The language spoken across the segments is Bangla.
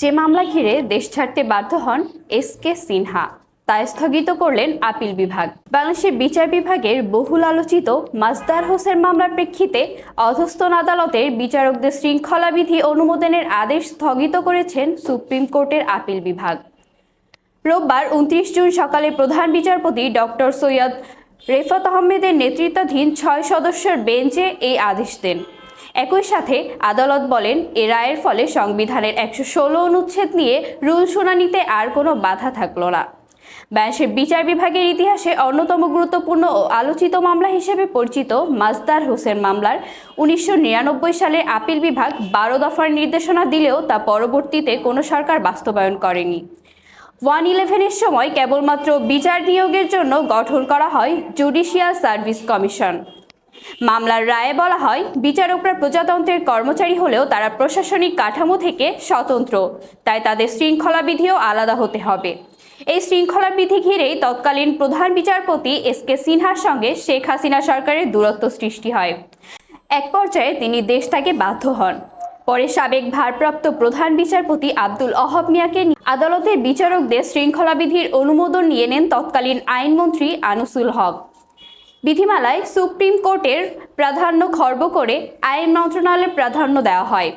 যে মামলা ঘিরে দেশ ছাড়তে বাধ্য হন এস কে সিনহা, তা স্থগিত করলেন আপিল বিভাগ। বাংলাদেশের বিচার বিভাগের বহুল আলোচিত মাজদার হোসেন মামলার প্রেক্ষিতে অধস্তন আদালতের বিচারকদের শৃঙ্খলা বিধি অনুমোদনের আদেশ স্থগিত করেছেন সুপ্রিম কোর্টের আপিল বিভাগ। রোববার উনত্রিশ জুন সকালে প্রধান বিচারপতি ডক্টর সৈয়দ রেফাত আহমেদের নেতৃত্বাধীন ছয় সদস্যের বেঞ্চে এই আদেশ দেন। একই সাথে আদালত বলেন, এ রায়ের ফলে সংবিধানের একশো ষোলো অনুচ্ছেদ নিয়ে রুল শুনানিতে আর কোনো বাধা থাকল না। বাংলাদেশের বিচার বিভাগের ইতিহাসে অন্যতম গুরুত্বপূর্ণ ও আলোচিত মামলা হিসেবে পরিচিত মাজদার হোসেন মামলার উনিশশো নিরানব্বই সালে আপিল বিভাগ বারো দফার নির্দেশনা দিলেও তা পরবর্তীতে কোনো সরকার বাস্তবায়ন করেনি। ওয়ান ইলেভেনের সময় কেবলমাত্র বিচার নিয়োগের জন্য গঠন করা হয় জুডিশিয়াল সার্ভিস কমিশন। মামলার রায়ে বলা হয়, বিচারকরা প্রজাতন্ত্রের কর্মচারী হলেও তারা প্রশাসনিক কাঠামো থেকে স্বতন্ত্র। তাই তাদের শৃঙ্খলা বিধিও আলাদা হতে হবে। এই শৃঙ্খলা বিধি ঘিরেই তৎকালীন প্রধান বিচারপতি এস কে সিনহার সঙ্গে শেখ হাসিনা সরকারের দূরত্ব সৃষ্টি হয়। এক পর্যায়ে তিনি দেশ থেকে বাধ্য হন। পরে সাবেক ভারপ্রাপ্ত প্রধান বিচারপতি আব্দুল অহব মিয়াকে আদালতের বিচারকদের শৃঙ্খলা বিধির অনুমোদন নিয়ে নেন তৎকালীন আইনমন্ত্রী আনুসুল হক। বিধিমালায় সুপ্রিম কোর্টের প্রাধান্য খর্ব করে আইন মন্ত্রণালয়ের প্রাধান্য দেওয়া হয়।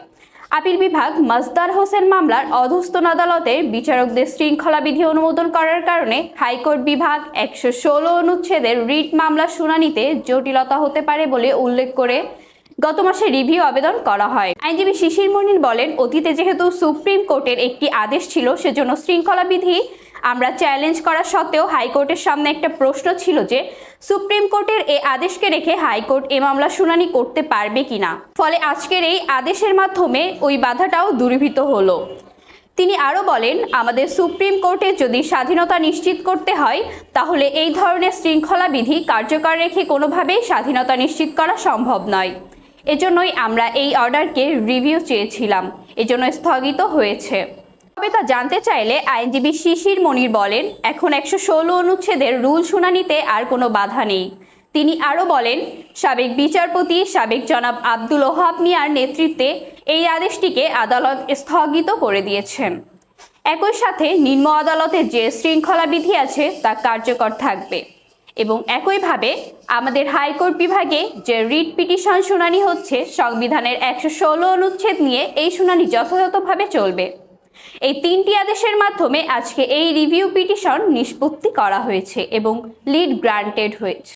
আপিল বিভাগ মাজদার হোসেন মামলার অধস্তন আদালতের বিচারকদের শৃঙ্খলা বিধি অনুমোদন করার কারণে হাইকোর্ট বিভাগ একশো ষোলো অনুচ্ছেদের রিট মামলা শুনানিতে জটিলতা হতে পারে বলে উল্লেখ করে গত মাসে রিভিউ আবেদন করা হয়। আইনজীবী শিশির মনির বলেন, অতীতে যেহেতু সুপ্রিম কোর্টের একটি আদেশ ছিল, সেজন্য শৃঙ্খলা বিধি আমরা চ্যালেঞ্জ করা সত্ত্বেও হাইকোর্টের সামনে একটা প্রশ্ন ছিল যে, সুপ্রিম কোর্টের এই আদেশকে রেখে হাইকোর্ট এ মামলা শুনানি করতে পারবে কিনা ফলে আজকের এই আদেশের মাধ্যমে ওই বাধাটাও দূরীভূত হলো। তিনি আরও বলেন, আমাদের সুপ্রিম কোর্টে যদি স্বাধীনতা নিশ্চিত করতে হয়, তাহলে এই ধরনের শৃঙ্খলা বিধি কার্যকর রেখে কোনোভাবেই স্বাধীনতা নিশ্চিত করা সম্ভব নয়। এজন্যই আমরা এই অর্ডারকে রিভিউ চেয়েছিলাম। এজন্য স্থগিত হয়েছে। তবে তা জানতে চাইলে আইনজীবী শিশির মনির বলেন, এখন একশো ষোলো অনুচ্ছেদের রুল শুনানিতে আর কোনো বাধা নেই। তিনি আরও বলেন, সাবেক বিচারপতি, সাবেক জনাব আব্দুল ওহাব মিয়ার নেতৃত্বে এই আদেশটিকে আদালত স্থগিত করে দিয়েছেন। একই সাথে নিম্ন আদালতের যে শৃঙ্খলা বিধি আছে তা কার্যকর থাকবে এবং একইভাবে আমাদের হাইকোর্ট বিভাগে যে রিট পিটিশন শুনানি হচ্ছে, সংবিধানের একশো ষোলো অনুচ্ছেদ নিয়ে এই শুনানি যথাযথভাবে চলবে। এই তিনটি আদেশের মাধ্যমে আজকে এই রিভিউ পিটিশন নিষ্পত্তি করা হয়েছে এবং লিড গ্রান্টেড হয়েছে।